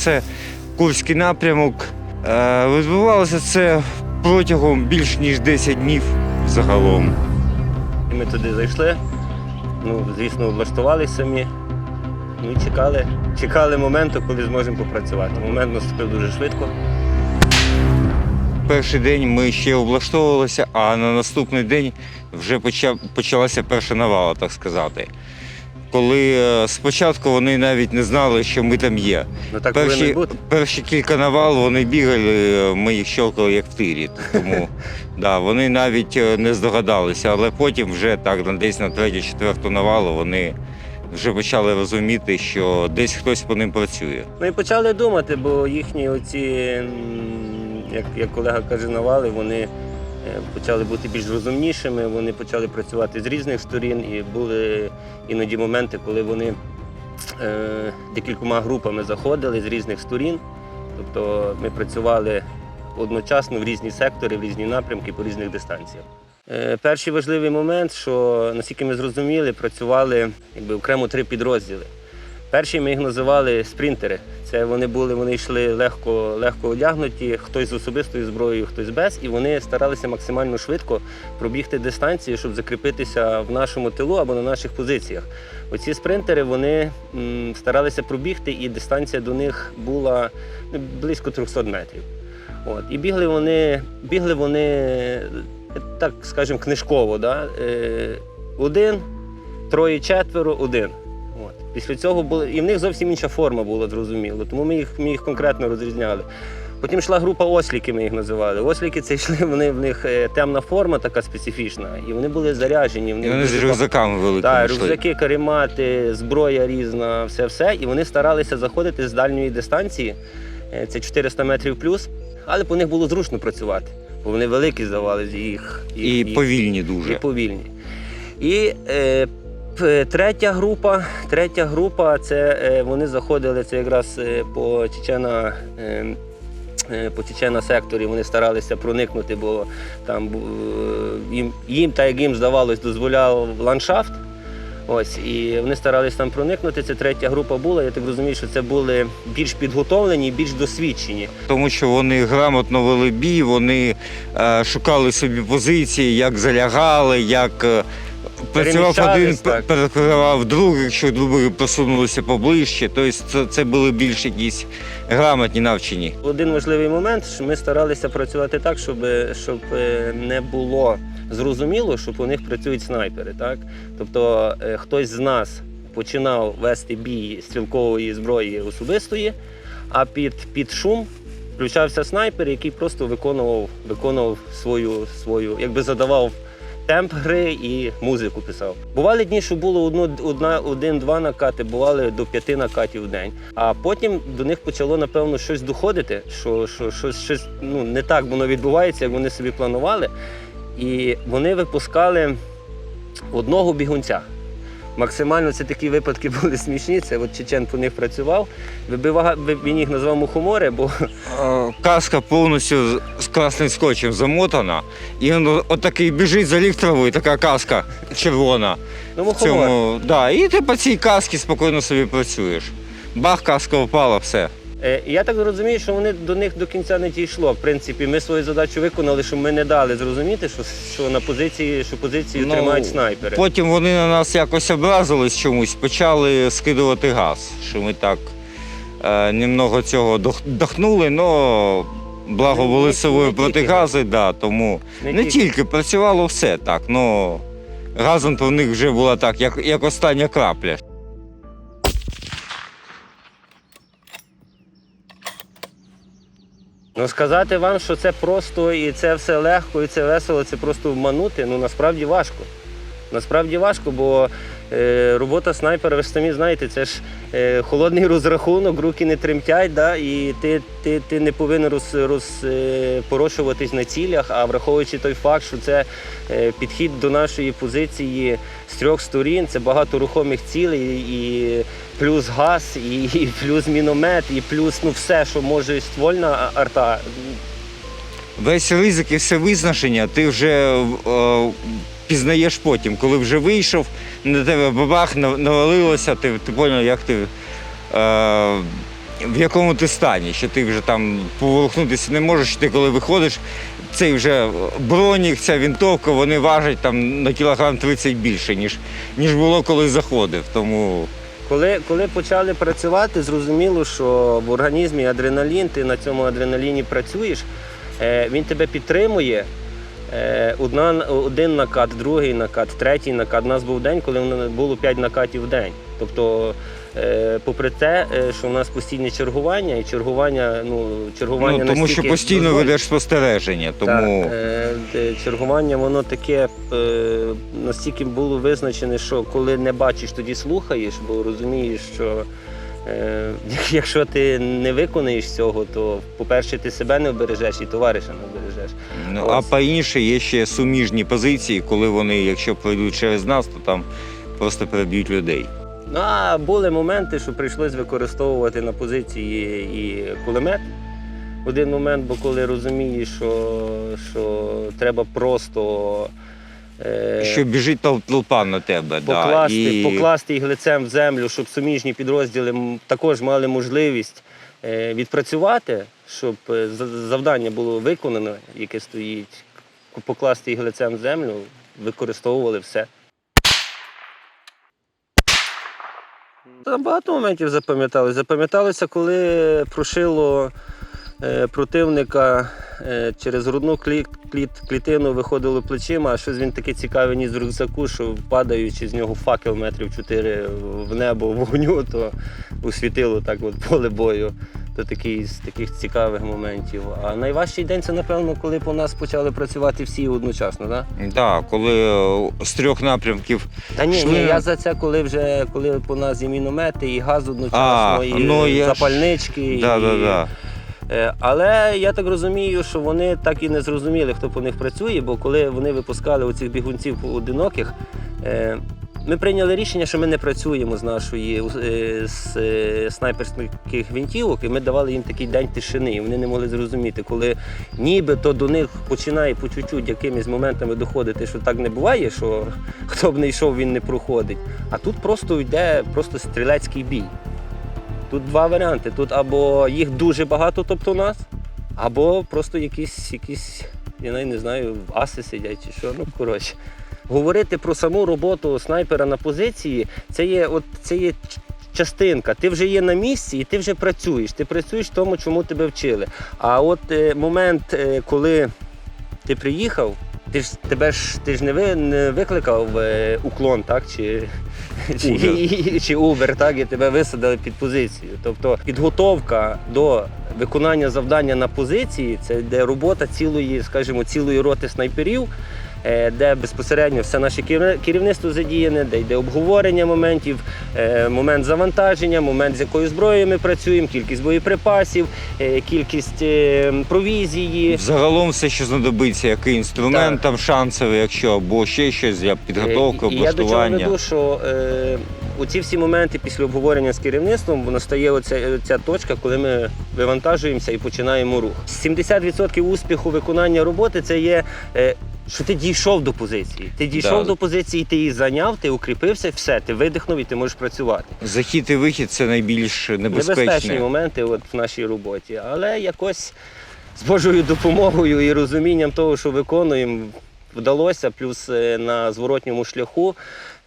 це Курський напрямок. Е, Відбувалося це протягом більш ніж 10 днів загалом. Ми туди зайшли, ну, звісно, облаштувалися самі. Ну і чекали, чекали моменту, коли зможемо попрацювати. Момент наступив дуже швидко. Перший день ми ще облаштовувалися, а на наступний день вже почалася перша навала, так сказати. Коли е, спочатку вони навіть не знали, що ми там є. Ну так Перші, бути. перші кілька навал вони бігали, е, ми їх щелкали як в тирі. Тому да, вони навіть е, не здогадалися, але потім вже так десь на третю-четверту навалу вони вже почали розуміти, що десь хтось по ним працює. Ну і почали думати, бо їхні оці, як, як колега каже, навали, вони почали бути більш розумнішими, вони почали працювати з різних сторін, і були іноді моменти, коли вони е, декількома групами заходили з різних сторін. Тобто ми працювали одночасно в різні сектори, в різні напрямки по різних дистанціях. Е, Перший важливий момент, що наскільки ми зрозуміли, працювали якби окремо три підрозділи. Перші ми їх називали спринтери. Це вони були, вони йшли легко, легко одягнуті, хтось з особистою зброєю, хтось без, і вони старалися максимально швидко пробігти дистанцію, щоб закріпитися в нашому тилу або на наших позиціях. Оці спринтери вони м, старалися пробігти, і дистанція до них була ну, близько 300 метрів. От. І бігли вони, бігли вони, так скажемо, книжково. Да? Е, один, троє, четверо, один. Після цього було, і в них зовсім інша форма була, зрозуміло, тому ми їх, ми їх конкретно розрізняли. Потім йшла група осліки, ми їх називали. Осліки це йшли, вони в них е, темна форма така специфічна, і вони були заряджені. в І вони з рюкзаками великими так, рюкзаки, каремати, зброя різна, все все. І вони старалися заходити з дальньої дистанції, е, це 400 метрів плюс, але по них було зручно працювати, бо вони великі здавалися їх. І їх- їх- повільні і дуже. повільні. І е, третя група, третя група це е, вони заходили це якраз е, по Чечена. Е, е, по Чечена секторі вони старалися проникнути, бо там е, їм, їм, так як їм здавалось, дозволяв ландшафт. Ось, і вони старалися там проникнути. Це третя група була. Я так розумію, що це були більш підготовлені, більш досвідчені. Тому що вони грамотно вели бій, вони е, шукали собі позиції, як залягали, як е, працював один, так. перекривав других, якщо другі просунулися поближче. Тобто це, це були більш якісь грамотні навчені. Один важливий момент, що ми старалися працювати так, щоб, щоб е, не було зрозуміло, що у них працюють снайпери. Так? Тобто е, хтось з нас починав вести бій стрілкової зброї особистої, а під, під шум включався снайпер, який просто виконував, виконував свою, свою, якби задавав темп гри і музику писав. Бували дні, що було одно, одна, один-два накати, бували до п'яти накатів в день. А потім до них почало, напевно, щось доходити, що, що, що щось ну, не так воно відбувається, як вони собі планували. І вони випускали одного бігунця. Максимально це такі випадки були смішні. Це от Чечен по них працював. Він їх назвав мухомори, бо Е, Каска повністю з- красним скотчем замотана, і він отакий біжить за і така каска червона. ну, мухомор. цьому, да, і ти по цій касці спокійно собі працюєш. Бах, каска впала, все. Е, Я так розумію, що вони до них до кінця не дійшло. В принципі, ми свою задачу виконали, що ми не дали зрозуміти, що, що на позиції, що позицію Ну, тримають снайпери. Потім вони на нас якось образились чомусь, почали скидувати газ, що ми так е, немного цього дох- дохнули, але благо були собою протигази, да, тому Не не, тільки. тільки працювало все так, але газом то в них вже була так, як, як остання крапля. Ну сказати вам, що це просто і це все легко, і це весело, це просто вманути, ну насправді важко. Насправді важко, бо е, робота снайпера, ви ж самі знаєте, це ж е, холодний розрахунок, руки не тремтять, да, і ти, ти, ти не повинен роз, роз, е, на цілях, а враховуючи той факт, що це е, підхід до нашої позиції з трьох сторін, це багато рухомих цілей, і плюс газ, і, і плюс міномет, і плюс ну, все, що може ствольна арта. Весь ризик і все визначення ти вже е, пізнаєш потім, коли вже вийшов, на тебе бабах навалилося, ти, ти поняв, як ти е, в якому ти стані, що ти вже там поворухнутися не можеш, ти коли виходиш, цей вже бронік, ця вінтовка, вони важать там на кілограм 30 більше, ніж, ніж було, коли заходив. Тому Коли, коли почали працювати, зрозуміло, що в організмі адреналін, ти на цьому адреналіні працюєш, е, він тебе підтримує. Е, Одна, один накат, другий накат, третій накат. У нас був день, коли було 5 накатів в день. Тобто, попри те, е, що в нас постійне чергування, і чергування, ну, чергування ну, тому що постійно дозволь- ведеш спостереження. Тому так, е, чергування воно таке е, настільки було визначене, що коли не бачиш, тоді слухаєш, бо розумієш, що е, якщо ти не виконаєш цього, то по-перше, ти себе не обережеш і товариша не обережеш. Ну, а по-інше є ще суміжні позиції, коли вони, якщо пройдуть через нас, то там просто переб'ють людей. Ну а були моменти, що прийшлось використовувати на позиції і кулемет. Один момент, бо коли розумієш, що, що треба просто. е, Що біжить тол- толпа на тебе. покласти, да, і... покласти їх лицем в землю, щоб суміжні підрозділи м, також мали можливість е, відпрацювати, щоб е, за- завдання було виконано, яке стоїть, покласти їх лицем в землю, використовували все. Та багато моментів запам'яталося. Запам'яталося, коли прошило е, противника е, через грудну кліт, кліт- клітину виходило плечима, а щось він таке цікаве ніс з рюкзаку, що падаючи з нього факел метрів 4 в небо вогню, то освітило так от поле бою. То такий з таких цікавих моментів. А найважчий день це, напевно, коли по нас почали працювати всі одночасно, так? Да, коли е, з трьох напрямків. Та ні, ні, я за це, коли вже коли по нас і міномети, і газ одночасно, А, і ну, я ж- запальнички. Да, і... да, да. Е, Але я так розумію, що вони так і не зрозуміли, хто по них працює, бо коли вони випускали оцих бігунців одиноких, е, ми прийняли рішення, що ми не працюємо з нашої е, з е, снайперських гвинтівок, і ми давали їм такий день тишини. І вони не могли зрозуміти, коли нібито до них починає по чуть-чуть якимись моментами доходити, що так не буває, що хто б не йшов, він не проходить. А тут просто йде просто стрілецький бій. Тут два варіанти. Тут або їх дуже багато, тобто нас, або просто якісь, якісь я не знаю, аси сидять чи що. Ну, коротше. Говорити про саму роботу снайпера на позиції, це є, от, це є частинка. Ти вже є на місці і ти вже працюєш. Ти працюєш в тому, чому тебе вчили. А от е, момент, е, коли ти приїхав, ти ж тебе ж ти ж не, ви, не викликав е, уклон, так? Чи, чи, Uber. чи Uber, так, і тебе висадили під позицію. Тобто підготовка до виконання завдання на позиції це йде робота цілої, скажімо, цілої роти снайперів. Е, Де безпосередньо все наше керівни- керівництво задіяне, де йде обговорення моментів, е, момент завантаження, момент з якою зброєю ми працюємо, кількість боєприпасів, е, кількість провізії. Загалом все, що знадобиться, який інструмент Так. там шансовий, якщо або ще щось Е, і, і я до чого облаштування. веду, що е, оці всі моменти після обговорення з керівництвом воно стає оця, ця точка, коли ми вивантажуємося і починаємо рух. 70% успіху виконання роботи це є. Е, що ти дійшов до позиції. Ти дійшов Да. до позиції, ти її зайняв, ти укріпився, все, ти видихнув і ти можеш працювати. Захід і вихід це найбільш Небезпечні небезпечне. моменти от в нашій роботі. Але якось з Божою допомогою і розумінням того, що виконуємо, вдалося. Плюс е, на зворотньому шляху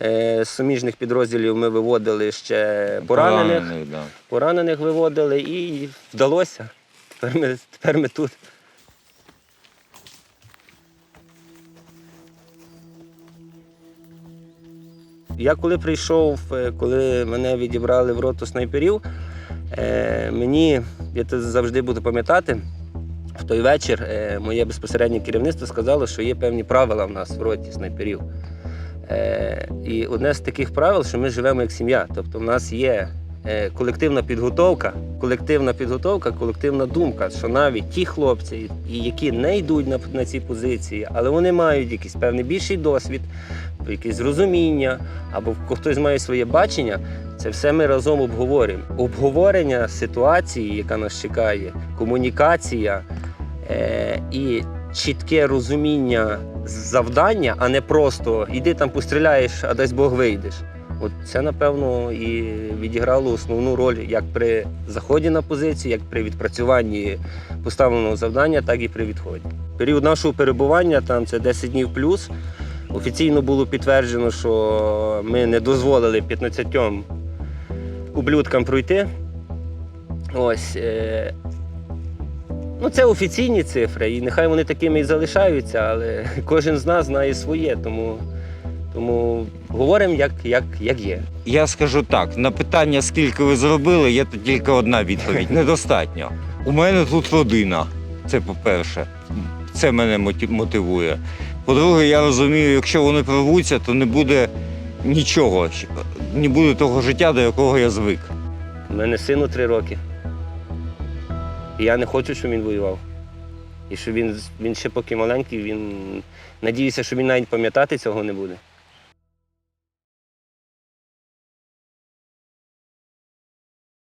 е, з суміжних підрозділів ми виводили ще поранених. Поранених, да. Поранених виводили і вдалося. Тепер ми, тепер ми тут. Я коли прийшов, е, коли мене відібрали в роту снайперів, е, мені, я це завжди буду пам'ятати, в той вечір е, моє безпосереднє керівництво сказало, що є певні правила в нас в роті снайперів. І одне з таких правил, що ми живемо як сім'я. Тобто в нас є колективна підготовка, колективна підготовка, колективна думка, що навіть ті хлопці, які не йдуть на, на ці позиції, але вони мають якийсь певний більший досвід, якесь розуміння, або хтось має своє бачення. Це все ми разом обговорюємо. Обговорення ситуації, яка нас чекає, комунікація е, і чітке розуміння завдання, а не просто йди там постріляєш, а дасть Бог вийдеш. От це, напевно, і відіграло основну роль як при заході на позицію, як при відпрацюванні поставленого завдання, так і при відході. Період нашого перебування там це 10 днів плюс. Офіційно було підтверджено, що ми не дозволили 15 ублюдкам пройти. Ось. Е... Ну, це офіційні цифри, і нехай вони такими і залишаються, але кожен з нас знає своє, тому, тому говоримо як, як, як є. Я скажу так: на питання, скільки ви зробили, є тут тільки одна відповідь: недостатньо. У мене тут родина. Це по-перше, це мене мотивує. По-друге, я розумію, якщо вони прорвуться, то не буде нічого, не буде того життя, до якого я звик. У мене сину три роки. І я не хочу, щоб він воював. І що він, він ще поки маленький, він надіюся, що він навіть пам'ятати цього не буде.